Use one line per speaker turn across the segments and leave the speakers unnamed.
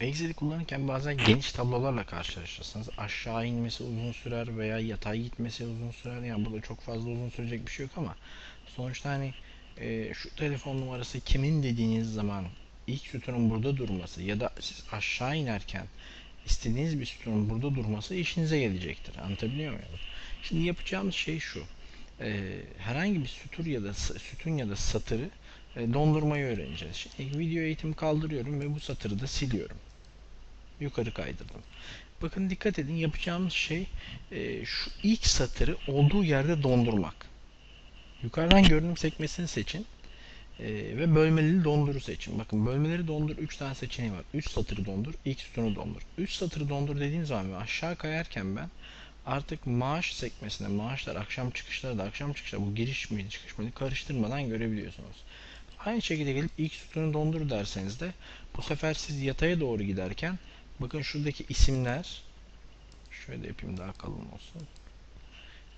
Excel'i kullanırken bazen geniş tablolarla karşılaşırsınız. Aşağı inmesi uzun sürer veya yatay gitmesi uzun sürer. Yani burada çok fazla uzun sürecek bir şey yok ama sonuçta hani e, şu telefon numarası kimin dediğiniz zaman ilk sütunun burada durması ya da siz aşağı inerken istediğiniz bir sütunun burada durması işinize gelecektir. Anlatabiliyor muyum? Şimdi yapacağımız şey şu. E, herhangi bir sütur ya da sütun ya da satırı e, dondurmayı öğreneceğiz. Şimdi video eğitimi kaldırıyorum ve bu satırı da siliyorum. Yukarı kaydırdım. Bakın dikkat edin yapacağımız şey e, şu ilk satırı olduğu yerde dondurmak. Yukarıdan görünüm sekmesini seçin. E, ve bölmeli donduru seçin. Bakın bölmeleri dondur 3 tane seçeneği var. 3 satırı dondur, ilk sütunu dondur. 3 satırı dondur dediğim zaman ve aşağı kayarken ben artık maaş sekmesinde maaşlar akşam çıkışları da akşam çıkışları bu giriş mi çıkış mı karıştırmadan görebiliyorsunuz. Aynı şekilde gelip ilk sütunu dondur derseniz de bu sefer siz yataya doğru giderken bakın şuradaki isimler şöyle yapayım daha kalın olsun.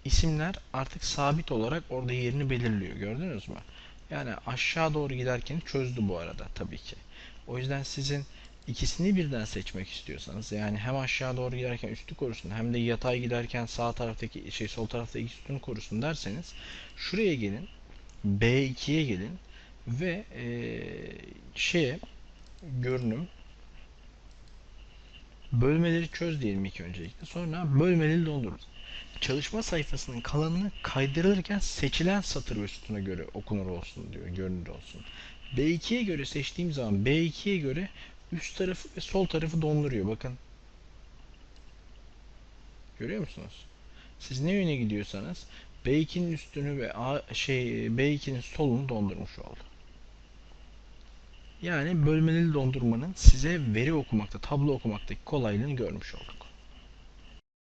İsimler artık sabit olarak orada yerini belirliyor. Gördünüz mü? Yani aşağı doğru giderken çözdü bu arada tabii ki. O yüzden sizin ikisini birden seçmek istiyorsanız yani hem aşağı doğru giderken üstü korusun hem de yatay giderken sağ taraftaki şey sol taraftaki üstünü korusun derseniz şuraya gelin B2'ye gelin ve e, şeye görünüm bölmeleri çöz diyelim ilk öncelikle. Sonra bölmeleri doldur. Çalışma sayfasının kalanını kaydırılırken seçilen satır sütuna göre okunur olsun diyor, görünür olsun. B2'ye göre seçtiğim zaman B2'ye göre üst tarafı ve sol tarafı donduruyor. Bakın. Görüyor musunuz? Siz ne yöne gidiyorsanız B2'nin üstünü ve A, şey B2'nin solunu dondurmuş oldu. Yani bölmeli dondurmanın size veri okumakta, tablo okumaktaki kolaylığını görmüş olduk.